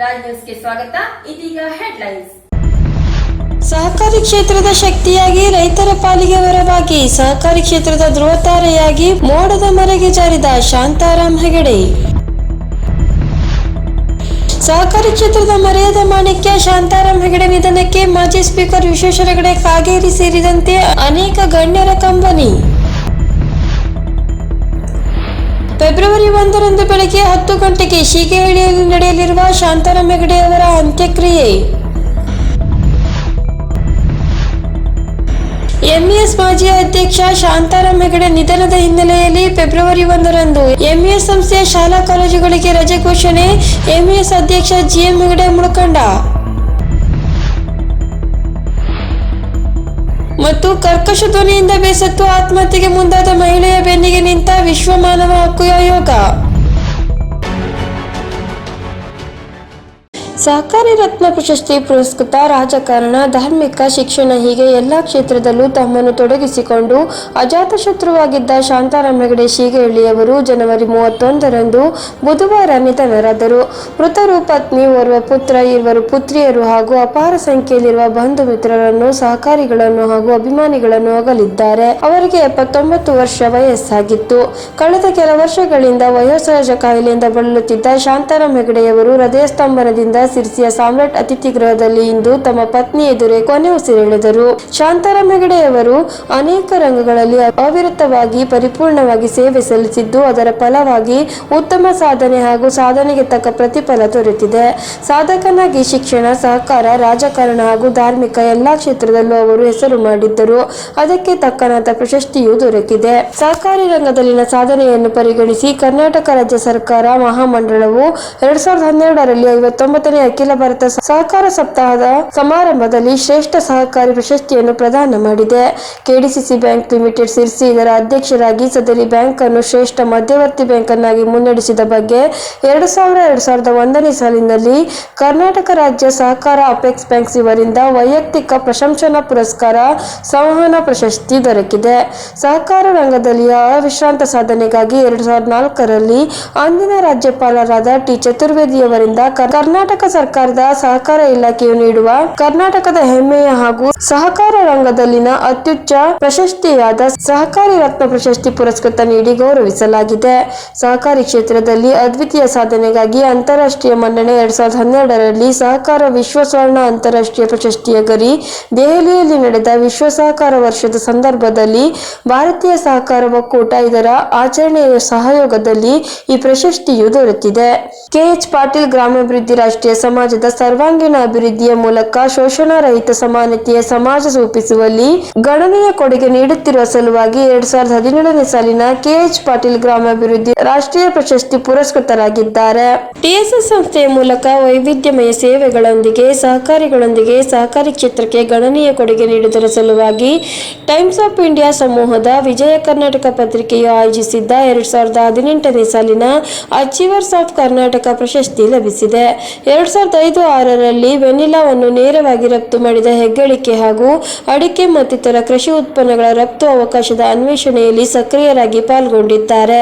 ರಾಜ್ ನ್ಯೂಸ್ಗೆ ಸ್ವಾಗತ. ಇದೀಗ ಹೆಡ್ಲೈನ್ಸ್. ಸಹಕಾರಿ ಕ್ಷೇತ್ರದ ಶಕ್ತಿಯಾಗಿ ರೈತರ ಪಾಲಿಗೆ ವರವಾಗಿ ಸಹಕಾರಿ ಕ್ಷೇತ್ರದ ಧ್ರುವತಾರೆಯಾಗಿ ಮೋಡದ ಮರೆಗೆ ಜಾರಿದ ಶಾಂತಾರಾಮ್ ಹೆಗಡೆ. ಸಹಕಾರಿ ಕ್ಷೇತ್ರದ ಮರೆಯದ ಮಾಣಿಕ್ಯ ಶಾಂತಾರಾಮ್ ಹೆಗಡೆ ನಿಧನಕ್ಕೆ ಮಾಜಿ ಸ್ಪೀಕರ್ ವಿಶ್ವೇಶ್ವರ ಹೆಗಡೆ ಕಾಗೇರಿ ಸೇರಿದಂತೆ ಅನೇಕ ಗಣ್ಯರ ಕಂಬನಿ. ಫೆಬ್ರವರಿ ಒಂದರಂದು ಬೆಳಗ್ಗೆ ಹತ್ತು ಗಂಟೆಗೆ ಶೀಗೆಹಳ್ಳಿಯಲ್ಲಿ ನಡೆಯಲಿರುವ ಶಾಂತಾರಾಮ್ ಹೆಗಡೆ ಅವರ ಅಂತ್ಯಕ್ರಿಯೆ. ಎಂಇಎಸ್ ಮಾಜಿ ಅಧ್ಯಕ್ಷ ಶಾಂತಾರಾಮ್ ಹೆಗಡೆ ನಿಧನದ ಹಿನ್ನೆಲೆಯಲ್ಲಿ ಫೆಬ್ರವರಿ ಒಂದರಂದು ಎಂಇಎಸ್ ಸಂಸ್ಥೆಯ ಶಾಲಾ ಕಾಲೇಜುಗಳಿಗೆ ರಜೆ ಘೋಷಣೆ ಎಂಇಎಸ್ ಅಧ್ಯಕ್ಷ ಜಿಎಂ ಹೆಗಡೆ ಮುಳಕಂಡ ಮತ್ತು ಕರ್ಕಶ ಧ್ವನಿಯಿಂದ ಬೇಸತ್ತು ಆತ್ಮಹತ್ಯೆಗೆ ಮುಂದಾದ ಮಹಿಳೆಯ ಬೆನ್ನಿಗೆ ನಿಂತ ವಿಶ್ವ ಮಾನವ ಹಕ್ಕು ಆಯೋಗ ಸಹಕಾರಿ ರತ್ನ ಪ್ರಶಸ್ತಿ ಪುರಸ್ಕೃತ ರಾಜಕಾರಣ, ಧಾರ್ಮಿಕ ಶಿಕ್ಷಣ ಹೀಗೆ ಎಲ್ಲ ಕ್ಷೇತ್ರದಲ್ಲೂ ತಮ್ಮನ್ನು ತೊಡಗಿಸಿಕೊಂಡು ಅಜಾತಶತ್ರುವಾಗಿದ್ದ ಶಾಂತಾರಾಮ್ ಹೆಗಡೆ ಶೀಗಹಳ್ಳಿಯವರು ಜನವರಿ ಮೂವತ್ತೊಂದರಂದು ಬುಧವಾರ ನಿಧನರಾದರು. ಮೃತರು ಪತ್ನಿ ಓರ್ವ ಪುತ್ರ ಇರುವರು ಪುತ್ರಿಯರು ಹಾಗೂ ಅಪಾರ ಸಂಖ್ಯೆಯಲ್ಲಿರುವ ಬಂಧು ಮಿತ್ರರನ್ನು ಸಹಕಾರಿಗಳನ್ನು ಹಾಗೂ ಅಭಿಮಾನಿಗಳನ್ನು ಅಗಲಿದ್ದಾರೆ. ಅವರಿಗೆ ಎಪ್ಪತ್ತೊಂಬತ್ತು ವರ್ಷ ವಯಸ್ಸಾಗಿತ್ತು. ಕಳೆದ ಕೆಲ ವರ್ಷಗಳಿಂದ ವಯೋಸಹಜ ಕಾಯಿಲೆಯಿಂದ ಬಳಲುತ್ತಿದ್ದ ಶಾಂತಾರಾಮ್ ಹೆಗಡೆಯವರು ಹೃದಯ ಸ್ತಂಭನದಿಂದ ಸಿರ್ಸಿಯ ಸಾಮ್ರಾಟ್ ಅತಿಥಿ ಗೃಹದಲ್ಲಿ ಇಂದು ತಮ್ಮ ಪತ್ನಿ ಎದುರೇ ಕೊನೆ ಉಸಿರೆಳೆದರು ಶಾಂತಾರಾಮ್ ಹೆಗಡೆಯವರು ಅನೇಕ ರಂಗಗಳಲ್ಲಿ ಅವಿರತವಾಗಿ ಪರಿಪೂರ್ಣವಾಗಿ ಸೇವೆ ಸಲ್ಲಿಸಿದ್ದು, ಅದರ ಫಲವಾಗಿ ಉತ್ತಮ ಸಾಧನೆ ಹಾಗೂ ಸಾಧನೆಗೆ ತಕ್ಕ ಪ್ರತಿಫಲ ದೊರೆತಿದೆ. ಸಾಧಕನಾಗಿ ಶಿಕ್ಷಣ, ಸಹಕಾರ, ರಾಜಕಾರಣ ಹಾಗೂ ಧಾರ್ಮಿಕ ಎಲ್ಲಾ ಕ್ಷೇತ್ರದಲ್ಲೂ ಅವರು ಹೆಸರು ಮಾಡಿದ್ದರು. ಅದಕ್ಕೆ ತಕ್ಕನಾದ ಪ್ರಶಸ್ತಿಯೂ ದೊರಕಿದೆ. ಸಹಕಾರಿ ರಂಗದಲ್ಲಿನ ಸಾಧನೆಯನ್ನು ಪರಿಗಣಿಸಿ ಕರ್ನಾಟಕ ರಾಜ್ಯ ಸರ್ಕಾರ ಮಹಾಮಂಡಳವು ಎರಡ್ ಸಾವಿರದ ಹನ್ನೆರಡರಲ್ಲಿ ಐವತ್ತೊಂಬತ್ತನೇ ಅಖಿಲ ಭಾರತ ಸಹಕಾರ ಸಪ್ತಾಹದ ಸಮಾರಂಭದಲ್ಲಿ ಶ್ರೇಷ್ಠ ಸಹಕಾರಿ ಪ್ರಶಸ್ತಿಯನ್ನು ಪ್ರದಾನ ಮಾಡಿದೆ. ಕೆಡಿಸಿಸಿ ಬ್ಯಾಂಕ್ ಲಿಮಿಟೆಡ್ ಸಿರ್ಸಿ ಇದರ ಅಧ್ಯಕ್ಷರಾಗಿ ಸದರಿ ಬ್ಯಾಂಕ್ ಅನ್ನು ಶ್ರೇಷ್ಠ ಮಧ್ಯವರ್ತಿ ಬ್ಯಾಂಕ್ ಅನ್ನಾಗಿ ಮುನ್ನಡೆಸಿದ ಬಗ್ಗೆ ಎರಡು ಸಾವಿರ ಎರಡು ಸಾವಿರದ ಒಂದನೇ ಸಾಲಿನಲ್ಲಿ ಕರ್ನಾಟಕ ರಾಜ್ಯ ಸಹಕಾರ ಅಪೆಕ್ಸ್ ಬ್ಯಾಂಕ್ಸ್ ಇವರಿಂದ ವೈಯಕ್ತಿಕ ಪ್ರಶಂಸನಾ ಪುರಸ್ಕಾರ ಸಂವಹನ ಪ್ರಶಸ್ತಿ ದೊರಕಿದೆ. ಸಹಕಾರ ರಂಗದಲ್ಲಿಯ ಅವಿಶ್ರಾಂತ ಸಾಧನೆಗಾಗಿ ಎರಡು ಸಾವಿರದ ನಾಲ್ಕರಲ್ಲಿ ಅಂದಿನ ರಾಜ್ಯಪಾಲರಾದ ಟಿ ಚತುರ್ವೇದಿಯವರಿಂದ ಕರ್ನಾಟಕ ಸರ್ಕಾರದ ಸಹಕಾರ ಇಲಾಖೆಯು ನೀಡುವ ಕರ್ನಾಟಕದ ಹೆಮ್ಮೆಯ ಹಾಗೂ ಸಹಕಾರ ರಂಗದಲ್ಲಿನ ಅತ್ಯುಚ್ಚ ಪ್ರಶಸ್ತಿಯಾದ ಸಹಕಾರಿ ರತ್ನ ಪ್ರಶಸ್ತಿ ಪುರಸ್ಕೃತ ನೀಡಿ ಗೌರವಿಸಲಾಗಿದೆ. ಸಹಕಾರಿ ಕ್ಷೇತ್ರದಲ್ಲಿ ಅದ್ವಿತೀಯ ಸಾಧನೆಗಾಗಿ ಅಂತಾರಾಷ್ಟ್ರೀಯ ಮನ್ನಣೆ ಎರಡ್ ಸಾವಿರದ ಹನ್ನೆರಡರಲ್ಲಿ ಸಹಕಾರ ವಿಶ್ವ ಸ್ವರ್ಣ ಅಂತಾರಾಷ್ಟ್ರೀಯ ಪ್ರಶಸ್ತಿಯ ಗರಿ ದೆಹಲಿಯಲ್ಲಿ ನಡೆದ ವಿಶ್ವ ಸಹಕಾರ ವರ್ಷದ ಸಂದರ್ಭದಲ್ಲಿ ಭಾರತೀಯ ಸಹಕಾರ ಒಕ್ಕೂಟ ಇದರ ಆಚರಣೆಯ ಸಹಯೋಗದಲ್ಲಿ ಈ ಪ್ರಶಸ್ತಿಯು ದೊರೆತಿದೆ. ಕೆಎಚ್ ಪಾಟೀಲ್ ಗ್ರಾಮಾಭಿವೃದ್ಧಿ ರಾಷ್ಟ್ರೀಯ ಸಮಾಜದ ಸರ್ವಾಂಗೀಣ ಅಭಿವೃದ್ಧಿಯ ಮೂಲಕ ಶೋಷಣಾ ರಹಿತ ಸಮಾನತೆಯ ಸಮಾಜ ರೂಪಿಸುವಲ್ಲಿ ಗಣನೀಯ ಕೊಡುಗೆ ನೀಡುತ್ತಿರುವ ಸಲುವಾಗಿ ಎರಡ್ ಸಾವಿರದ ಹದಿನೇಳನೇ ಸಾಲಿನ ಕೆಎಚ್ ಪಾಟೀಲ್ ಗ್ರಾಮಾಭಿವೃದ್ಧಿ ರಾಷ್ಟ್ರೀಯ ಪ್ರಶಸ್ತಿ ಪುರಸ್ಕೃತರಾಗಿದ್ದಾರೆ. ಟಿಎಸ್ಎಸ್ ಸಂಸ್ಥೆಯ ಮೂಲಕ ವೈವಿಧ್ಯಮಯ ಸೇವೆಗಳೊಂದಿಗೆ, ಸಹಕಾರಿಗಳೊಂದಿಗೆ ಸಹಕಾರಿ ಕ್ಷೇತ್ರಕ್ಕೆ ಗಣನೀಯ ಕೊಡುಗೆ ನೀಡುವುದರ ಸಲುವಾಗಿ ಟೈಮ್ಸ್ ಆಫ್ ಇಂಡಿಯಾ ಸಮೂಹದ ವಿಜಯ ಕರ್ನಾಟಕ ಪತ್ರಿಕೆಯು ಆಯೋಜಿಸಿದ್ದ ಎರಡ್ ಸಾವಿರದ ಹದಿನೆಂಟನೇ ಸಾಲಿನ ಅಚೀವರ್ಸ್ ಆಫ್ ಕರ್ನಾಟಕ ಪ್ರಶಸ್ತಿ ಲಭಿಸಿದೆ. ಎರಡ್ ಸಾವಿರದ ಐದು ಆರರಲ್ಲಿ ವೆನಿಲಾವನ್ನು ನೇರವಾಗಿ ರಫ್ತು ಮಾಡಿದ ಹೆಗ್ಗಳಿಕೆ ಹಾಗೂ ಅಡಿಕೆ ಮತ್ತಿತರ ಕೃಷಿ ಉತ್ಪನ್ನಗಳ ರಫ್ತು ಅವಕಾಶದ ಅನ್ವೇಷಣೆಯಲ್ಲಿ ಸಕ್ರಿಯರಾಗಿ ಪಾಲ್ಗೊಂಡಿದ್ದಾರೆ.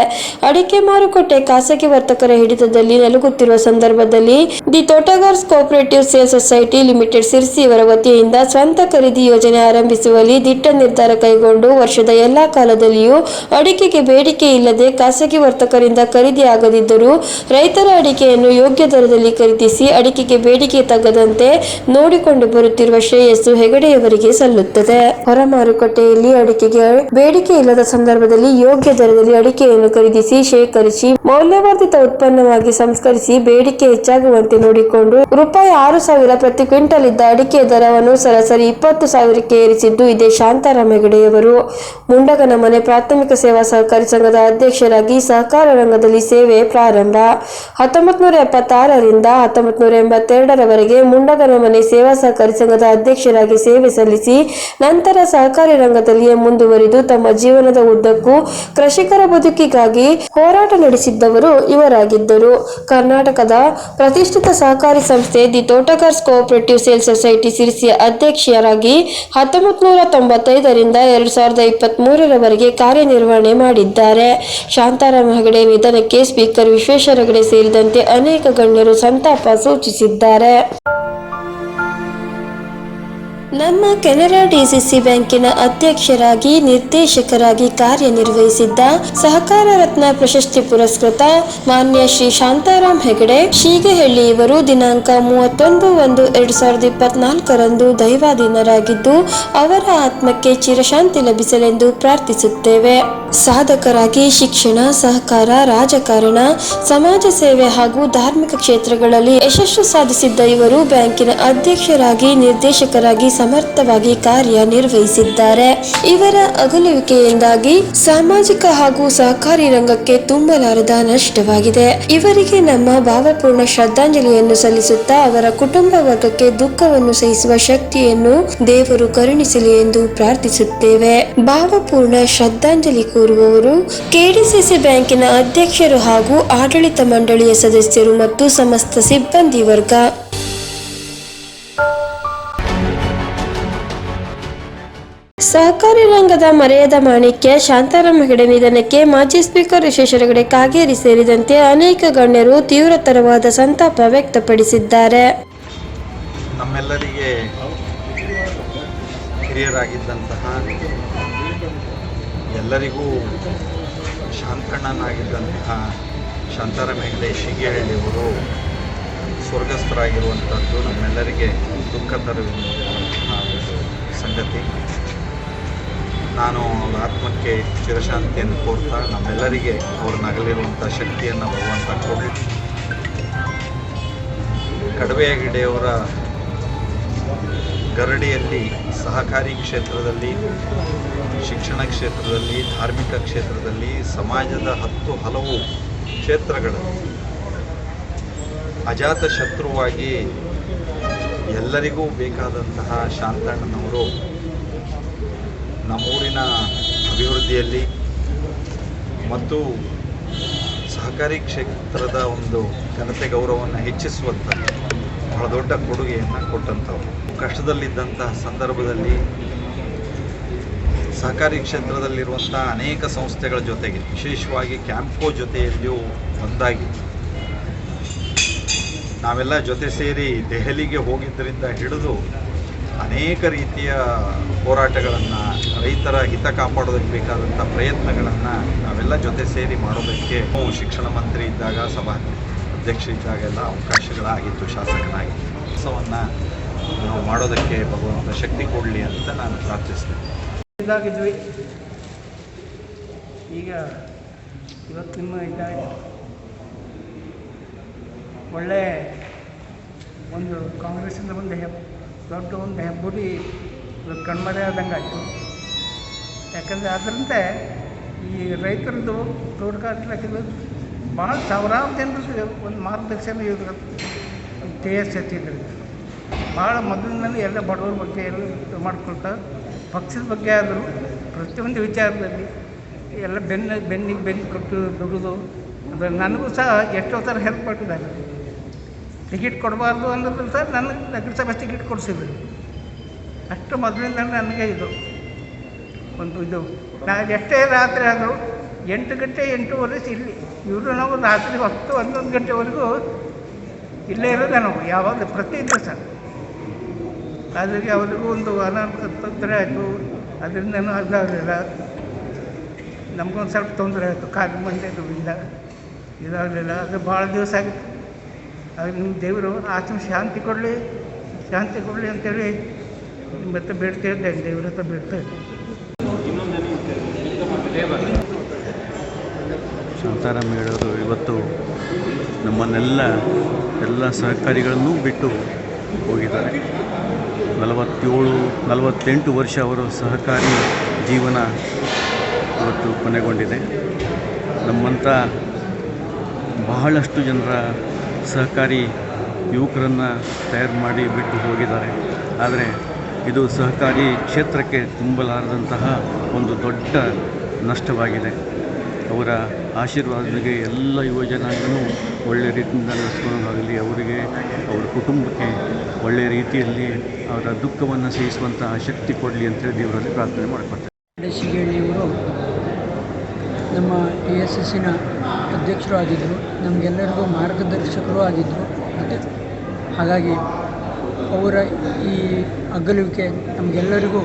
ಅಡಿಕೆ ಮಾರುಕಟ್ಟೆ ಖಾಸಗಿ ವರ್ತಕರ ಹಿಡಿತದಲ್ಲಿ ನಲುಗುತ್ತಿರುವ ಸಂದರ್ಭದಲ್ಲಿ the Totgars cooperative sale society limited Sirsi ಇವರ ವತಿಯಿಂದ ಸ್ವಂತ ಖರೀದಿ ಯೋಜನೆ ಆರಂಭಿಸುವಲ್ಲಿ ದಿಟ್ಟ ನಿರ್ಧಾರ ಕೈಗೊಂಡು ವರ್ಷದ ಎಲ್ಲಾ ಕಾಲದಲ್ಲಿಯೂ ಅಡಿಕೆಗೆ ಬೇಡಿಕೆ ಇಲ್ಲದೆ ಖಾಸಗಿ ವರ್ತಕರಿಂದ ಖರೀದಿ ಆಗದಿದ್ದರೂ ರೈತರ ಅಡಿಕೆಯನ್ನು ಯೋಗ್ಯ ದರದಲ್ಲಿ ಖರೀದಿಸಿ ಅಡಿಕೆಗೆ ಬೇಡಿಕೆ ತಗ್ಗದಂತೆ ನೋಡಿಕೊಂಡು ಬರುತ್ತಿರುವ ಶ್ರೇಯಸ್ಸು ಹೆಗಡೆಯವರಿಗೆ ಸಲ್ಲುತ್ತದೆ. ಹೊರ ಮಾರುಕಟ್ಟೆಯಲ್ಲಿ ಅಡಿಕೆಗೆ ಬೇಡಿಕೆ ಇಲ್ಲದ ಸಂದರ್ಭದಲ್ಲಿ ಯೋಗ್ಯ ದರದಲ್ಲಿ ಅಡಿಕೆಯನ್ನು ಖರೀದಿಸಿ ಶೇಖರಿಸಿ, ಮೌಲ್ಯವರ್ಧಿತ ಉತ್ಪನ್ನವಾಗಿ ಸಂಸ್ಕರಿಸಿ ಬೇಡಿಕೆ ಹೆಚ್ಚಾಗುವಂತೆ ನೋಡಿಕೊಂಡು ರೂಪಾಯಿ ಆರು ಸಾವಿರ ಪ್ರತಿ ಕ್ವಿಂಟಲ್ ಇದ್ದ ಅಡಿಕೆ ದರವನ್ನು ಸರಾಸರಿ ಇಪ್ಪತ್ತು ಸಾವಿರಕ್ಕೆ ಏರಿಸಿದ್ದು ಇದೇ ಶಾಂತಾರಾಮ ಹೆಗಡೆಯವರು. ಮುಂಡಗನ ಮನೆ ಪ್ರಾಥಮಿಕ ಸೇವಾ ಸಹಕಾರಿ ಸಂಘದ ಅಧ್ಯಕ್ಷರಾಗಿ ಸಹಕಾರ ರಂಗದಲ್ಲಿ ಸೇವೆ ಪ್ರಾರಂಭ. ಹತ್ತೊಂಬತ್ತು ನೂರ ಎಪ್ಪತ್ತಾರರಿಂದ ಹತ್ತೊಂಬತ್ತು ನೂರ ಎಂಬತ್ತೆರಡರವರೆಗೆ ಮುಂಡಗರ ಮನೆ ಸೇವಾ ಸಹಕಾರಿ ಸಂಘದ ಅಧ್ಯಕ್ಷರಾಗಿ ಸೇವೆ ಸಲ್ಲಿಸಿ ನಂತರ ಸಹಕಾರಿ ರಂಗದಲ್ಲಿಯೇ ಮುಂದುವರಿದು ತಮ್ಮ ಜೀವನದ ಉದ್ದಕ್ಕೂ ಕೃಷಿಕರ ಬದುಕಿಗಾಗಿ ಹೋರಾಟ ನಡೆಸಿದ್ದವರು ಇವರಾಗಿದ್ದರು. ಕರ್ನಾಟಕದ ಪ್ರತಿಷ್ಠಿತ ಸಹಕಾರಿ ಸಂಸ್ಥೆ the Totgars cooperative sale society ಸಿರಿಸಿಯ ಅಧ್ಯಕ್ಷರಾಗಿ ಹತ್ತೊಂಬತ್ತು ನೂರ ತೊಂಬತ್ತೈದರಿಂದ ಎರಡು ಸಾವಿರದ ಇಪ್ಪತ್ತ್ ಮೂರರವರೆಗೆ ಕಾರ್ಯನಿರ್ವಹಣೆ ಮಾಡಿದ್ದಾರೆ. ಶಾಂತಾರಾಮ ಹೆಗಡೆ ನಿಧನಕ್ಕೆ ಸ್ಪೀಕರ್ ವಿಶ್ವೇಶ್ವರ ಹೆಗಡೆ ಸೇರಿದಂತೆ ಅನೇಕ ಗಣ್ಯರು ಸಂತಾಪ ಸೂಚಿಸಿದ್ದಾರೆ ಸೂಚಿಸಿದ್ದಾರೆ. ನಮ್ಮ ಕೆನರಾ ಡಿಸಿಸಿ ಬ್ಯಾಂಕಿನ ಅಧ್ಯಕ್ಷರಾಗಿ, ನಿರ್ದೇಶಕರಾಗಿ ಕಾರ್ಯನಿರ್ವಹಿಸಿದ್ದ ಸಹಕಾರ ರತ್ನ ಪ್ರಶಸ್ತಿ ಪುರಸ್ಕೃತ ಮಾನ್ಯ ಶ್ರೀ ಶಾಂತಾರಾಮ್ ಹೆಗಡೆ, ಶೀಗಹಳ್ಳಿ ಇವರು ದಿನಾಂಕ ಮೂವತ್ತೊಂದು ಒಂದು ಎರಡು ಸಾವಿರದ ಇಪ್ಪತ್ನಾಲ್ಕರಂದು ದೈವಾಧೀನರಾಗಿದ್ದು, ಅವರ ಆತ್ಮಕ್ಕೆ ಚಿರಶಾಂತಿ ಲಭಿಸಲೆಂದು ಪ್ರಾರ್ಥಿಸುತ್ತೇವೆ. ಸಾಧಕರಾಗಿ ಶಿಕ್ಷಣ, ಸಹಕಾರ, ರಾಜಕಾರಣ, ಸಮಾಜ ಸೇವೆ ಹಾಗೂ ಧಾರ್ಮಿಕ ಕ್ಷೇತ್ರಗಳಲ್ಲಿ ಯಶಸ್ಸು ಸಾಧಿಸಿದ್ದ ಇವರು ಬ್ಯಾಂಕಿನ ಅಧ್ಯಕ್ಷರಾಗಿ, ನಿರ್ದೇಶಕರಾಗಿ ಸಮರ್ಥವಾಗಿ ಕಾರ್ಯನಿರ್ವಹಿಸಿದ್ದಾರೆ ಇವರ ಅಗಲುವಿಕೆಯಿಂದಾಗಿ ಸಾಮಾಜಿಕ ಹಾಗೂ ಸಹಕಾರಿ ರಂಗಕ್ಕೆ ತುಂಬಲಾರದ ನಷ್ಟವಾಗಿದೆ. ಇವರಿಗೆ ನಮ್ಮ ಭಾವಪೂರ್ಣ ಶ್ರದ್ಧಾಂಜಲಿಯನ್ನು ಸಲ್ಲಿಸುತ್ತಾ ಅವರ ಕುಟುಂಬ ವರ್ಗಕ್ಕೆ ದುಃಖವನ್ನು ಸಹಿಸುವ ಶಕ್ತಿಯನ್ನು ದೇವರು ಕರುಣಿಸಲಿ ಎಂದು ಪ್ರಾರ್ಥಿಸುತ್ತೇವೆ. ಭಾವಪೂರ್ಣ ಶ್ರದ್ಧಾಂಜಲಿ ಕೋರುವವರು ಕೆಡಿಸಿಸಿ ಬ್ಯಾಂಕಿನ ಅಧ್ಯಕ್ಷರು ಹಾಗೂ ಆಡಳಿತ ಮಂಡಳಿಯ ಸದಸ್ಯರು ಮತ್ತು ಸಮಸ್ತ ಸಿಬ್ಬಂದಿ ವರ್ಗ. ಸಹಕಾರಿ ರಂಗದ ಮರೆಯದ ಮಾಣಿಕ್ಯ ಶಾಂತಾರಾಮ್ ಹೆಗಡೆ ನಿಧನಕ್ಕೆ ಮಾಜಿ ಸ್ಪೀಕರ್ ವಿಶ್ವೇಶ್ವರಗಡೆ ಕಾಗೇರಿ ಸೇರಿದಂತೆ ಅನೇಕ ಗಣ್ಯರು ತೀವ್ರತರವಾದ ಸಂತಾಪ ವ್ಯಕ್ತಪಡಿಸಿದ್ದಾರೆ. ನಮ್ಮೆಲ್ಲರಿಗೆ ಹಿರಿಯರಾಗಿದ್ದಂತಹ ಎಲ್ಲರಿಗೂ ಶಾಂತಣ್ಣನಾಗಿದ್ದಂತಹ ಶಾಂತಾರಾಮ ಹೆಗಡೆ ಶಿಗೇಹಳ್ಳಿಯವರು ಸ್ವರ್ಗಸ್ಥರಾಗಿರುವಂಥದ್ದು ನಮ್ಮೆಲ್ಲರಿಗೆ ದುಃಖ ತರುವಂತಹ ಸಂಗತಿ. ನಾನು ಆತ್ಮಕ್ಕೆ ಚಿರಶಾಂತಿಯನ್ನು ಕೋರ್ತಾ ನಮ್ಮೆಲ್ಲರಿಗೆ ಅವರು ನಗಲಿರುವಂಥ ಶಕ್ತಿಯನ್ನು ಭಗವಂತ ಕೊಡಲಿ ಕಡವೆ ಗರಡಿಯಲ್ಲಿ, ಸಹಕಾರಿ ಕ್ಷೇತ್ರದಲ್ಲಿ, ಶಿಕ್ಷಣ ಕ್ಷೇತ್ರದಲ್ಲಿ, ಧಾರ್ಮಿಕ ಕ್ಷೇತ್ರದಲ್ಲಿ, ಸಮಾಜದ ಹತ್ತು ಹಲವು ಕ್ಷೇತ್ರಗಳಲ್ಲಿ ಅಜಾತ ಶತ್ರುವಾಗಿ ಎಲ್ಲರಿಗೂ ಬೇಕಾದಂತಹ ಶಾಂತಣ್ಣನವರು ನಮ್ಮೂರಿನ ಅಭಿವೃದ್ಧಿಯಲ್ಲಿ ಮತ್ತು ಸಹಕಾರಿ ಕ್ಷೇತ್ರದ ಒಂದು ಜನತೆ ಗೌರವವನ್ನು ಹೆಚ್ಚಿಸುವಂಥ ಬಹಳ ದೊಡ್ಡ ಕೊಡುಗೆಯನ್ನು ಕೊಟ್ಟಂಥವ್ರು. ಕಷ್ಟದಲ್ಲಿದ್ದಂತಹ ಸಂದರ್ಭದಲ್ಲಿ ಸಹಕಾರಿ ಕ್ಷೇತ್ರದಲ್ಲಿರುವಂಥ ಅನೇಕ ಸಂಸ್ಥೆಗಳ ಜೊತೆಗೆ, ವಿಶೇಷವಾಗಿ ಕ್ಯಾಂಪ್ಕೋ ಜೊತೆಯಲ್ಲಿಯೂ ಒಂದಾಗಿ. ನಾವೆಲ್ಲ ಜೊತೆ ಸೇರಿ ದೆಹಲಿಗೆ ಹೋಗಿದ್ದರಿಂದ ಹಿಡಿದು ಅನೇಕ ರೀತಿಯ ಹೋರಾಟಗಳನ್ನು ರೈತರ ಹಿತ ಕಾಪಾಡೋದಕ್ಕೆ ಬೇಕಾದಂಥ ಪ್ರಯತ್ನಗಳನ್ನು ನಾವೆಲ್ಲ ಜೊತೆ ಸೇರಿ ಮಾಡೋದಕ್ಕೆ ಶಿಕ್ಷಣ ಮಂತ್ರಿ ಇದ್ದಾಗ, ಸಭಾ ಅಧ್ಯಕ್ಷ ಇದ್ದಾಗ ಎಲ್ಲ ಅವಕಾಶಗಳಾಗಿತ್ತು ಶಾಸಕನಾಗಿ ಕೆಲಸವನ್ನು ನಾವು ಮಾಡೋದಕ್ಕೆ ಭಗವಂತ ಶಕ್ತಿ ಕೊಡಲಿ ಅಂತ ನಾನು ಪ್ರಾರ್ಥಿಸ್ತೇನೆ. ಈಗ ಇವತ್ತು ನಿಮ್ಮ ಇದಾಗಿ ಒಳ್ಳೆ ಒಂದು ಕಾಂಗ್ರೆಸ್ಸಿಂದ ಒಂದು ದೊಡ್ಡ ಒಂದು ಇವತ್ತು ಕಣ್ಮರೆ ಆದಂಗೆ ಆಯಿತು. ಯಾಕಂದರೆ ಅದರಿಂದ ಈ ರೈತರದ್ದು ತೋಟಗಾರಿಕೆ ಇಲಾಖೆದು ಭಾಳ ಸಾವಿರಾರು ಜನರಿಗೆ ಒಂದು ಮಾರ್ಗದರ್ಶನ ಇದ್ರ ತೇಜಸ್ ಎತ್ತಿದ್ರಿಂದ ಭಾಳ ಮೊದಲಿನಲ್ಲಿ ಎಲ್ಲ ಬಡವರ ಬಗ್ಗೆ ಎಲ್ಲ ಇದು ಮಾಡ್ಕೊಳ್ತಾ, ಪಕ್ಷದ ಬಗ್ಗೆ ಆದರೂ ಪ್ರತಿಯೊಂದು ವಿಚಾರದಲ್ಲಿ ಎಲ್ಲ ಬೆನ್ನ ಬೆನ್ನಿಗೆ ಬೆನ್ನು ಕೊಟ್ಟು ದುಡಿದು, ಅದು ನನಗೂ ಸಹ ಎಷ್ಟೋ ಥರ ಹೆಲ್ಪ್ ಮಾಡಿದ್ದಾರೆ ಟಿಕೆಟ್ ಕೊಡಬಾರ್ದು ಅನ್ನೋದು ಸರ್ ನನಗೆ ನಗರಸಭೆ ಟಿಕೆಟ್ ಕೊಡಿಸಿದ್ರು. ಅಷ್ಟು ಮೊದಲಿಂದ ನನಗೆ ಇದು, ಒಂದು ಇದು. ನಾನು ಎಷ್ಟೇ ರಾತ್ರಿ ಆದರೂ ಎಂಟು ಗಂಟೆ, ಎಂಟೂವರೆ ಇಲ್ಲಿ, ಇವರು ನಾವು ರಾತ್ರಿ ಹತ್ತು, ಹನ್ನೊಂದು ಗಂಟೆವರೆಗೂ ಇಲ್ಲೇ ಇರೋದೇ ನಾವು, ಯಾವಾಗ ಪ್ರತಿ ದಿವಸ. ಅದಕ್ಕೆ ಅವರಿಗೂ ಒಂದು ಅನರ್ಥ ತೊಂದರೆ ಆಯಿತು ಅದರಿಂದ ಅದಾಗಲಿಲ್ಲ. ನಮಗೊಂದು ಸ್ವಲ್ಪ ತೊಂದರೆ ಆಯಿತು, ಕಾಲು ಮಂಡೆ ನೋವಿಂದ ಇದಾಗಲಿಲ್ಲ, ಅದು ಭಾಳ ದಿವಸ ಆಗಿತ್ತು ಆಗ ನಿಮ್ಮ ದೇವರು ಆತ್ಮ ಶಾಂತಿ ಕೊಡಲಿ ಶಾಂತಿ ಕೊಡಲಿ ಅಂತೇಳಿ ಮತ್ತೆ ಬೇಡ್ತಾ ಇದ್ದೆ, ದೇವ್ರ ಹತ್ರ ಬೇಡ್ತಾ ಇದ್ದೆ. ಶಾಂತಾರಾಮ್ ಹೇಳೋರು ಇವತ್ತು ನಮ್ಮನ್ನೆಲ್ಲ ಎಲ್ಲ ಸಹಕಾರಿಗಳನ್ನು ಬಿಟ್ಟು ಹೋಗಿದ್ದಾರೆ. ನಲವತ್ತೇಳು, ನಲವತ್ತೆಂಟು ವರ್ಷ ಅವರು ಸಹಕಾರಿ ಜೀವನ ಇವತ್ತು ಕೊನೆಗೊಂಡಿದೆ. ನಮ್ಮಂಥ ಬಹಳಷ್ಟು ಜನರ ಸಹಕಾರಿ ಯುವಕರನ್ನು ತಯಾರು ಮಾಡಿ ಬಿಟ್ಟು ಹೋಗಿದ್ದಾರೆ. ಆದರೆ ಇದು ಸಹಕಾರಿ ಕ್ಷೇತ್ರಕ್ಕೆ ತುಂಬಲಾರದಂತಹ ಒಂದು ದೊಡ್ಡ ನಷ್ಟವಾಗಿದೆ. ಅವರ ಆಶೀರ್ವಾದಗೆ ಎಲ್ಲ ಯುವಜನಾಂಗನೂ ಒಳ್ಳೆಯ ರೀತಿಯಿಂದ ನಡೆಸ್ಕೊಳ್ಳೋದಾಗಲಿ ಅವರಿಗೆ, ಅವರ ಕುಟುಂಬಕ್ಕೆ ಒಳ್ಳೆಯ ರೀತಿಯಲ್ಲಿ ಅವರ ದುಃಖವನ್ನು ಸಹಿಸುವಂತಹ ಶಕ್ತಿ ಕೊಡಲಿ ಅಂತೇಳಿ ದೇವರಲ್ಲಿ ಪ್ರಾರ್ಥನೆ ಮಾಡಿಕೊಡ್ತಾರೆ ಶಿಗೇಳಿಯವರು ನಮ್ಮ ಎ ಎಸ್ ಎಸ್ಸಿನ ಅಧ್ಯಕ್ಷರು ಆಗಿದ್ದರು. ನಮಗೆಲ್ಲರಿಗೂ ಮಾರ್ಗದರ್ಶಕರು ಆಗಿದ್ದರು ಮತ್ತು ಹಾಗಾಗಿ ಅವರ ಈ ಅಗಲುವಿಕೆ ನಮಗೆಲ್ಲರಿಗೂ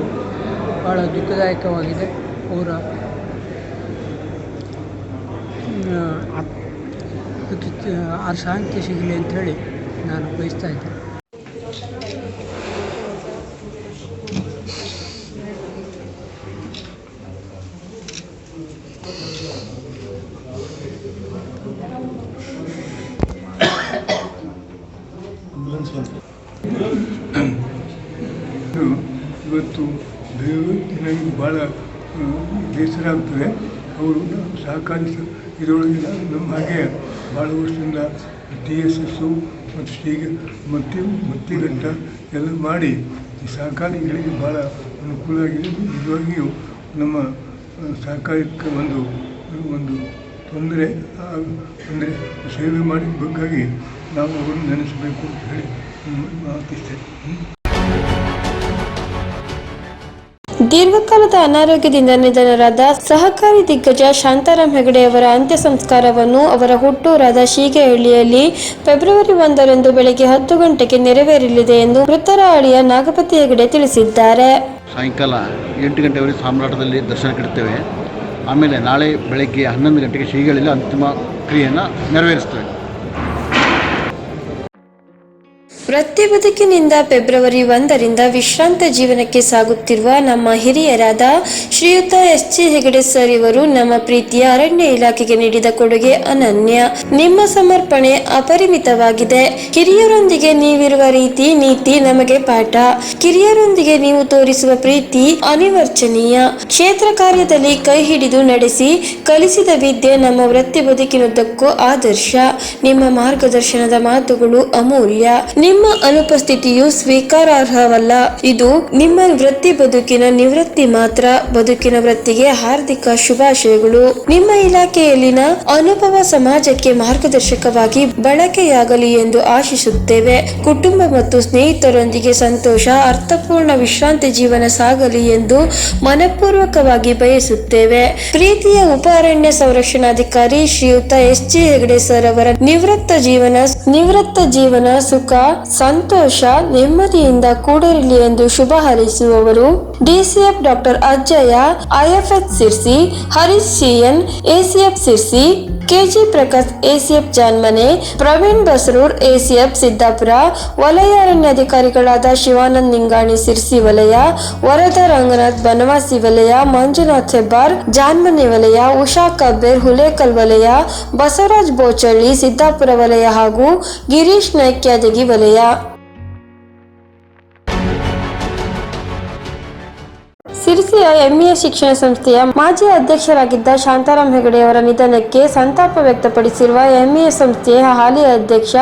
ಭಾಳ ದುಃಖದಾಯಕವಾಗಿದೆ ಅವರ ಆ- ಶಾಂತಿ ಸಿಗಲಿ ಅಂಥೇಳಿ ನಾನು ಬಯಸ್ತಾ ಇದ್ದೇನೆ ಇದು ಇವತ್ತು ದಯವು ನನಗೆ ಭಾಳ ಆ, ಬೇಸರ ಆಗ್ತದೆ. ಅವರು ಸಹಕಾರಿ ಸ- ಇದರೊಳಗೆ ನಮ್ಮ ಹಾಗೆ ಭಾಳ ವರ್ಷದಿಂದ ಟಿ ಎಸ್ ಎಸ್ಸು ಮತ್ತು ಶ್ರೀಗ ಮತ್ತಿ ಮತ್ತಿಗಟ್ಟ ಎಲ್ಲ ಮಾಡಿ ಈ ಸಹಕಾರಿಗಳಿಗೆ ಭಾಳ ಅನುಕೂಲ ಆಗಿದೆ. ನಿಜವಾಗಿಯೂ ನಮ್ಮ ಸಹಕಾರಕ್ಕೆ ಒಂದು ಒಂದು ತೊಂದರೆ ಅಂದರೆ ಸೇವೆ ಮಾಡಿದ ಬಗ್ಗಾಗಿ ನಾವು ಅವರನ್ನು ನೆನೆಸಬೇಕು ಅಂತ ಹೇಳಿ ಮಾತಿಸ್ತೇನೆ. ದೀರ್ಘಕಾಲದ ಅನಾರೋಗ್ಯದಿಂದ ನಿಧನರಾದ ಸಹಕಾರಿ ದಿಗ್ಗಜ ಶಾಂತಾರಾಮ್ ಹೆಗಡೆ ಅವರ ಅಂತ್ಯ ಸಂಸ್ಕಾರವನ್ನು ಅವರ ಹುಟ್ಟೂರಾದ ಶೀಗೆಹಳ್ಳಿಯಲ್ಲಿ ಫೆಬ್ರವರಿ ಒಂದರಂದು ಬೆಳಗ್ಗೆ ಹತ್ತು ಗಂಟೆಗೆ ನೆರವೇರಲಿದೆ ಎಂದು ಮೃತರ ಅಳಿಯ ನಾಗಪತಿ ಹೆಗಡೆ ತಿಳಿಸಿದ್ದಾರೆ. ಸಾಯಂಕಾಲ ಎಂಟು ಗಂಟೆವರೆಗೆ ಸಾಮ್ರಾಟದಲ್ಲಿ ದರ್ಶನ ಕೊಡ್ತೇವೆ ಆಮೇಲೆ ನಾಳೆ ಬೆಳಗ್ಗೆ ಹನ್ನೊಂದು ಗಂಟೆಗೆ ಶ್ರೀಗಳಲ್ಲಿ ಅಂತಿಮ ಕ್ರಿಯೆಯನ್ನು ನೆರವೇರಿಸ್ತೇವೆ. ವೃತ್ತಿ ಬದುಕಿನಿಂದ ಫೆಬ್ರವರಿ ಒಂದರಿಂದ ವಿಶ್ರಾಂತ ಜೀವನಕ್ಕೆ ಸಾಗುತ್ತಿರುವ ನಮ್ಮ ಹಿರಿಯರಾದ ಶ್ರೀಯುತ ಎಸ್ ಜಿ ಹೆಗಡೆ ಸರ್ ಇವರು ನಮ್ಮ ಪ್ರೀತಿಯ ಅರಣ್ಯ ಇಲಾಖೆಗೆ ನೀಡಿದ ಕೊಡುಗೆ ಅನನ್ಯ. ನಿಮ್ಮ ಸಮರ್ಪಣೆ ಅಪರಿಮಿತವಾಗಿದೆ. ಕಿರಿಯರೊಂದಿಗೆ ನೀವಿರುವ ರೀತಿ ನೀತಿ ನಮಗೆ ಪಾಠ. ಕಿರಿಯರೊಂದಿಗೆ ನೀವು ತೋರಿಸುವ ಪ್ರೀತಿ ಅನಿವರ್ಚನೀಯ. ಕ್ಷೇತ್ರ ಕಾರ್ಯದಲ್ಲಿ ಕೈ ಹಿಡಿದು ನಡೆಸಿ ಕಲಿಸಿದ ವಿದ್ಯೆ ನಮ್ಮ ವೃತ್ತಿ ಬದುಕಿನುದ್ದಕ್ಕೂ ಆದರ್ಶ. ನಿಮ್ಮ ಮಾರ್ಗದರ್ಶನದ ಮಾತುಗಳು ಅಮೂಲ್ಯ. ನಿಮ್ಮ ಅನುಪಸ್ಥಿತಿಯು ಸ್ವೀಕಾರಾರ್ಹವಲ್ಲ. ಇದು ನಿಮ್ಮ ವೃತ್ತಿ ಬದುಕಿನ ನಿವೃತ್ತಿ ಮಾತ್ರ. ಬದುಕಿನ ವೃತ್ತಿಗೆ ಹಾರ್ದಿಕ ಶುಭಾಶಯಗಳು. ನಿಮ್ಮ ಇಲಾಖೆಯಲ್ಲಿನ ಅನುಭವ ಸಮಾಜಕ್ಕೆ ಮಾರ್ಗದರ್ಶಕವಾಗಿ ಬಳಕೆಯಾಗಲಿ ಎಂದು ಆಶಿಸುತ್ತೇವೆ. ಕುಟುಂಬ ಮತ್ತು ಸ್ನೇಹಿತರೊಂದಿಗೆ ಸಂತೋಷ, ಅರ್ಥಪೂರ್ಣ ವಿಶ್ರಾಂತಿ ಜೀವನ ಸಾಗಲಿ ಎಂದು ಮನಪೂರ್ವಕವಾಗಿ ಬಯಸುತ್ತೇವೆ. ಪ್ರೀತಿಯ ಉಪ ಅರಣ್ಯ ಸಂರಕ್ಷಣಾಧಿಕಾರಿ ಶ್ರೀಯುತ ಎಸ್ ಜಿ ಹೆಗಡೆ ಸರ್ ಅವರ ನಿವೃತ್ತ ಜೀವನ ನಿವೃತ್ತ ಜೀವನ ಸುಖ ಸಂತೋಷ ನೆಮ್ಮದಿಯಿಂದ ಕೂಡಿರಲಿ ಎಂದು ಶುಭ ಹಾರೈಸುವವರು. DCF doctor Ajjayya IFS Sirsi, Harish CN, ACF Sirsi, KG Prakash, ACF Janmane, Praveen Basrur, ACF Siddapura ವಲಯ ಅರಣ್ಯಾಧಿಕಾರಿಗಳಾದ ಶಿವಾನಂದ್ ನಿಂಗಾಣಿ ಸಿರ್ಸಿ ವಲಯ, ವರದ ರಂಗನಾಥ್ ಬನವಾಸಿ ವಲಯ, ಮಂಜುನಾಥ್ ಹೆಬ್ಬಾರ್, ಜಾನ್ಮನೆ ವಲಯ, ಉಷಾ ಕಬ್ಬೇರ್ ಹುಲೇಕಲ್ ವಲಯ, ಬಸವರಾಜ್ ಬೋಚಳ್ಳಿ, ಸಿದ್ದಾಪುರ ವಲಯ ಹಾಗೂ ಗಿರೀಶ್ ನೈಕ್ಯಾದಗಿ ವಲಯ. ಸಿರಿಸಿಯ ಎಂಇಎ ಶಿಕ್ಷಣ ಸಂಸ್ಥೆಯ ಮಾಜಿ ಅಧ್ಯಕ್ಷರಾಗಿದ್ದ ಶಾಂತಾರಾಮ್ ಹೆಗಡೆಯವರ ನಿಧನಕ್ಕೆ ಸಂತಾಪ ವ್ಯಕ್ತಪಡಿಸಿರುವ ಎಂಇಎ ಸಂಸ್ಥೆಯ ಹಾಲಿ ಅಧ್ಯಕ್ಷ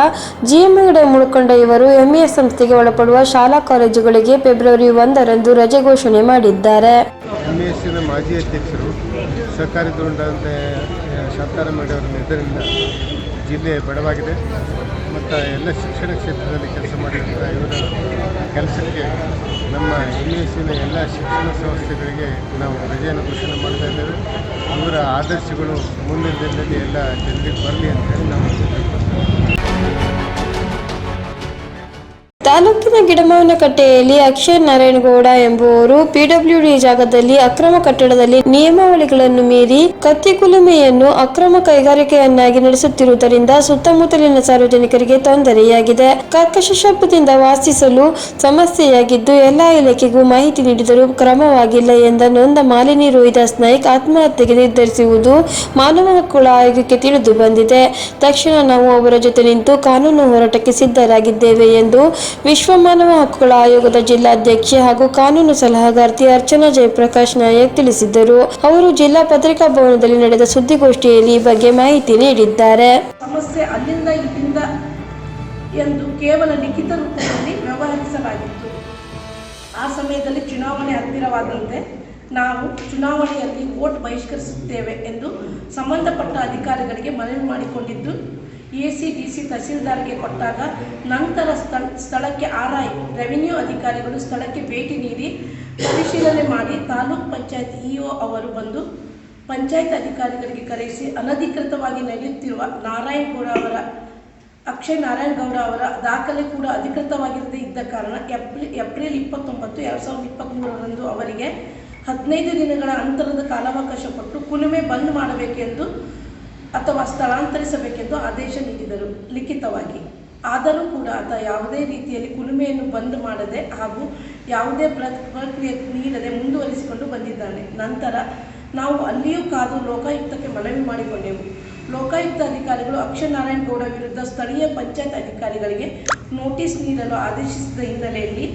ಜಿಎಂ ಹೆಗಡೆ ಮುಳ್ಕೊಂಡ ಇವರು ಎಂಇಎ ಸಂಸ್ಥೆಗೆ ಒಳಪಡುವ ಶಾಲಾ ಕಾಲೇಜುಗಳಿಗೆ ಫೆಬ್ರವರಿ ಒಂದರಂದು ರಜೆ ಘೋಷಣೆ ಮಾಡಿದ್ದಾರೆ. ಮಾಜಿ ಅಧ್ಯಕ್ಷರು ಸರ್ಕಾರಿ ಶಾಂತಾರಾಮಯ್ಯ ಅವರ ನಿಧನದಿಂದ ಜಿಲ್ಲೆ ಬಡವಾಗಿದೆ. ಮತ್ತು ಎಲ್ಲ ಶಿಕ್ಷಣ ಕ್ಷೇತ್ರದಲ್ಲಿ ಕೆಲಸ ಮಾಡಿದಂಥ ಇವರ ಕೆಲಸಕ್ಕೆ ನಮ್ಮ ಎಸ್ ಸಿನ ಎಲ್ಲ ಶಿಕ್ಷಣ ಸಂಸ್ಥೆಗಳಿಗೆ ನಾವು ರಜೆಯನ್ನು ಘೋಷಣೆ ಮಾಡ್ತಾ ಇದ್ದೇವೆ. ಇವರ ಆದರ್ಶಗಳು ಮುಂದಿನ ದಿನದಲ್ಲಿ ಎಲ್ಲ ಜನರಿಗೆ ಬರಲಿ ಅಂತ ಹೇಳಿ ನಾವು. ತಾಲೂಕಿನ ಗಿಡಮಾವನಕಟ್ಟೆಯಲ್ಲಿ ಅಕ್ಷಯ್ ನಾರಾಯಣಗೌಡ ಎಂಬುವರು ಪಿಡಬ್ಲ್ಯೂಡಿ ಜಾಗದಲ್ಲಿ ಅಕ್ರಮ ಕಟ್ಟಡದಲ್ಲಿ ನಿಯಮಾವಳಿಗಳನ್ನು ಮೀರಿ ಕತ್ತಿಕುಲುಮೆಯನ್ನು ಅಕ್ರಮ ಕೈಗಾರಿಕೆಯನ್ನಾಗಿ ನಡೆಸುತ್ತಿರುವುದರಿಂದ ಸುತ್ತಮುತ್ತಲಿನ ಸಾರ್ವಜನಿಕರಿಗೆ ತೊಂದರೆಯಾಗಿದೆ. ಕರ್ಕಶ ಶಬ್ದದಿಂದ ವಾಸಿಸಲು ಸಮಸ್ಯೆಯಾಗಿದ್ದು ಎಲ್ಲಾ ಇಲಾಖೆಗೂ ಮಾಹಿತಿ ನೀಡಿದರೂ ಕ್ರಮವಾಗಿಲ್ಲ ಎಂದ ನೊಂದ ಮಾಲಿನಿ ರೋಹಿದಾಸ್ ನಾಯ್ಕ್ ಆತ್ಮಹತ್ಯೆಗೆ ನಿರ್ಧರಿಸುವುದು ಮಾನವ ಹಕ್ಕುಗಳ ಆಯೋಗಕ್ಕೆ ತಿಳಿದು ಬಂದಿದೆ. ತಕ್ಷಣ ನಾವು ಅವರ ಜೊತೆ ನಿಂತು ಕಾನೂನು ಹೋರಾಟಕ್ಕೆ ಸಿದ್ಧರಾಗಿದ್ದೇವೆ ಎಂದು ವಿಶ್ವ ಮಾನವ ಹಕ್ಕುಗಳ ಆಯೋಗದ ಜಿಲ್ಲಾಧ್ಯಕ್ಷೆ ಹಾಗೂ ಕಾನೂನು ಸಲಹಾಗಾರ್ತಿ ಅರ್ಚನಾ ಜಯಪ್ರಕಾಶ್ ನಾಯಕ್ ತಿಳಿಸಿದ್ದರು. ಅವರು ಜಿಲ್ಲಾ ಪತ್ರಿಕಾ ಭವನದಲ್ಲಿ ನಡೆದ ಸುದ್ದಿಗೋಷ್ಠಿಯಲ್ಲಿ ಈ ಬಗ್ಗೆ ಮಾಹಿತಿ ನೀಡಿದ್ದಾರೆ. ಸಮಸ್ಯೆ ಅಲ್ಲಿಂದ ಇಲ್ಲಿಂದ ಎಂದು ಕೇವಲ ಲಿಖಿತ ರೂಪದಲ್ಲಿ ವ್ಯವಹರಿಸಲಾಗಿತ್ತು. ಆ ಸಮಯದಲ್ಲಿ ಚುನಾವಣೆ ಹತ್ತಿರವಾದಂತೆ ನಾವು ಚುನಾವಣೆಯಲ್ಲಿ ವೋಟ್ ಬಹಿಷ್ಕರಿಸುತ್ತೇವೆ ಎಂದು ಸಂಬಂಧಪಟ್ಟ ಅಧಿಕಾರಿಗಳಿಗೆ ಮನವಿ ಮಾಡಿಕೊಂಡಿದ್ದು ಎ ಸಿ ಡಿ ಸಿ ತಹಸೀಲ್ದಾರ್ಗೆ ಕೊಟ್ಟಾಗ ನಂತರ ಸ್ಥಳ, ಸ್ಥಳಕ್ಕೆ ಆರ್ ಐ ರೆವಿನ್ಯೂ ಅಧಿಕಾರಿಗಳು ಸ್ಥಳಕ್ಕೆ ಭೇಟಿ ನೀಡಿ ಪರಿಶೀಲನೆ ಮಾಡಿ ತಾಲೂಕ್ ಪಂಚಾಯತ್ ಇಒ ಅವರು ಬಂದು ಪಂಚಾಯತ್ ಅಧಿಕಾರಿಗಳಿಗೆ ಕರೆಸಿ ಅನಧಿಕೃತವಾಗಿ ನಡೆಯುತ್ತಿರುವ ನಾರಾಯಣಗೌಡ ಅವರ, ಅಕ್ಷಯ್ ನಾರಾಯಣ್ ಗೌಡ ಅವರ ದಾಖಲೆ ಕೂಡ ಅಧಿಕೃತವಾಗಿರದೇ ಇದ್ದ ಕಾರಣ ಏಪ್ರಿಲ್ ಏಪ್ರಿಲ್ ಇಪ್ಪತ್ತೊಂಬತ್ತು ಎರಡು ಸಾವಿರದ ಇಪ್ಪತ್ತ್ಮೂರರಂದು ಅವರಿಗೆ ಹದಿನೈದು ದಿನಗಳ ಅಂತರದ ಕಾಲಾವಕಾಶ ಕೊಟ್ಟು ಕುಲುಮೆ ಬಂದ್ ಮಾಡಬೇಕೆಂದು ಅಥವಾ ಸ್ಥಳಾಂತರಿಸಬೇಕೆಂದು ಆದೇಶ ನೀಡಿದರು ಲಿಖಿತವಾಗಿ. ಆದರೂ ಕೂಡ ಆತ ಯಾವುದೇ ರೀತಿಯಲ್ಲಿ ಕುಲುಮೆಯನ್ನು ಬಂದ್ ಮಾಡದೆ ಹಾಗೂ ಯಾವುದೇ ಪ್ರ- ಪ್ರಕ್ರಿಯೆ ನೀಡದೆ ಮುಂದುವರಿಸಿಕೊಂಡು ಬಂದಿದ್ದಾನೆ. ನಂತರ ನಾವು ಅಲ್ಲಿಯೂ ಕಾದು ಲೋಕಾಯುಕ್ತಕ್ಕೆ ಮನವಿ ಮಾಡಿಕೊಂಡೆವು. ಲೋಕಾಯುಕ್ತ ಅಧಿಕಾರಿಗಳು ಅಕ್ಷನಾರಾಯಣ ನಾರಾಯಣ್ ಗೌಡ ವಿರುದ್ಧ ಸ್ಥಳೀಯ ಪಂಚಾಯತ್ ಅಧಿಕಾರಿಗಳಿಗೆ ನೋಟಿಸ್ ನೀಡಲು ಆದೇಶಿಸಿದ ಹಿನ್ನೆಲೆಯಲ್ಲಿ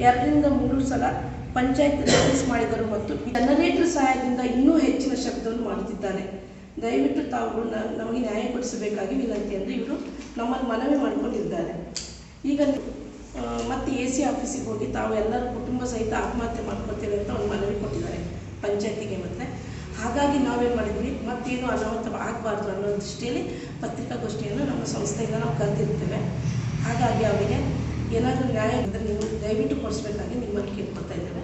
ಎರಡರಿಂದ ಮೂರು ಸಲ ಪಂಚಾಯತ್ ನೋಟಿಸ್ ಮಾಡಿದರು ಮತ್ತು ಜನರೇಟರ್ ಸಹಾಯದಿಂದ ಇನ್ನೂ ಹೆಚ್ಚಿನ ಶಬ್ದವನ್ನು ಮಾಡುತ್ತಿದ್ದಾನೆ ದಯವಿಟ್ಟು ತಾವು ನಮಗೆ ನ್ಯಾಯ ಕೊಡಿಸಬೇಕಾಗಿ ವಿನಂತಿ ಅಂದರೆ ಇವರು ನಮ್ಮಲ್ಲಿ ಮನವಿ ಮಾಡಿಕೊಂಡಿದ್ದಾರೆ. ಈಗ ಮತ್ತೆ ಎ ಸಿ ಆಫೀಸಿಗೆ ಹೋಗಿ ತಾವು ಎಲ್ಲರೂ ಕುಟುಂಬ ಸಹಿತ ಆತ್ಮಹತ್ಯೆ ಮಾಡ್ಕೊತೀವಿ ಅಂತ ಒಂದು ಮನವಿ ಕೊಟ್ಟಿದ್ದಾರೆ ಪಂಚಾಯತಿಗೆ ಮತ್ತೆ. ಹಾಗಾಗಿ ನಾವೇನು ಮಾಡಿದ್ವಿ? ಮತ್ತೇನು ಅನಾಹುತ ಆಗಬಾರ್ದು ಅನ್ನೋ ದೃಷ್ಟಿಯಲ್ಲಿ ಪತ್ರಿಕಾಗೋಷ್ಠಿಯನ್ನು ನಮ್ಮ ಸಂಸ್ಥೆಯಿಂದ ನಾವು ಕರೆದಿರ್ತೇವೆ. ಹಾಗಾಗಿ ಅವರಿಗೆ ಏನಾದರೂ ನ್ಯಾಯ ಇದ್ದರೆ ನೀವು ದಯವಿಟ್ಟು ಕೊಡಿಸ್ಬೇಕಾಗಿ ನಿಮ್ಮಲ್ಲಿ ಕೇಳ್ಕೊತಾ ಇದ್ದೇವೆ.